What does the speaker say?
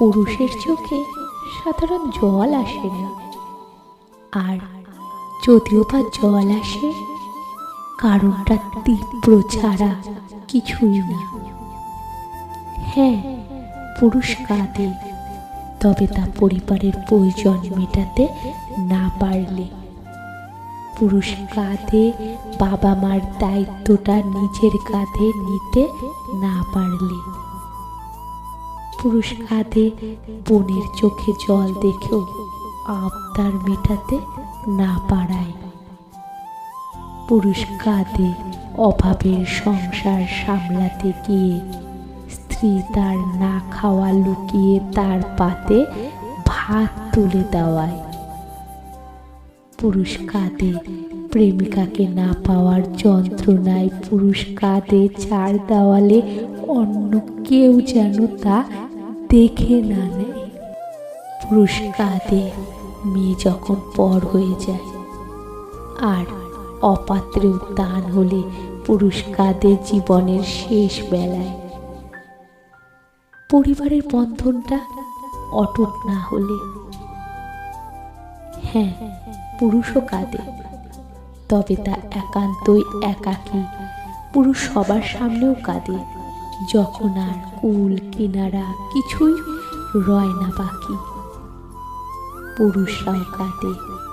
পুরুষের চোখে সাধারণ জল আসে না। আর যদিও বা জল আসে, কারণটা তীব্র ছাড়া কিছুই না। হ্যাঁ পুরুষ কাঁদে, তবে তা পরিবারের প্রয়োজন মেটাতে না পারলে। পুরুষ কাঁধে বাবা মার দায়িত্বটা নিজের কাঁধে নিতে না পারলে। পুরুষ কাঁধে বোনের চোখে জল দেখেও আবদার মেটাতে না পারায়। পুরুষ কাঁধে অভাবের সংসার সামলাতে গিয়ে স্ত্রী তার না খাওয়া লুকিয়ে তার পাতে ভাত তুলে দেওয়ায়। পুরুষ কাঁধে প্রেমিকাকে না পাওয়ার যন্ত্রণায় পুরুষ কাঁধে চার দেওয়ালে অন্য কেউ যেন তা দেখে না নেয়। পুরুষ কাঁধে মেয়ে যখন পর হয়ে যায়, আর অপাত্রেও দান হলে পুরুষ কাঁধে জীবনের শেষ বেলায়। পরিবারের বন্ধনটা অটুট না হলে। হ্যাঁ পুরুষও কাঁদে। তবে তা একান্তই একাকী। পুরুষ সবার সামনেও কাঁদে। যখন আর কুল কিনারা কিছুই রয় না বাকি। পুরুষরাও কাঁদে।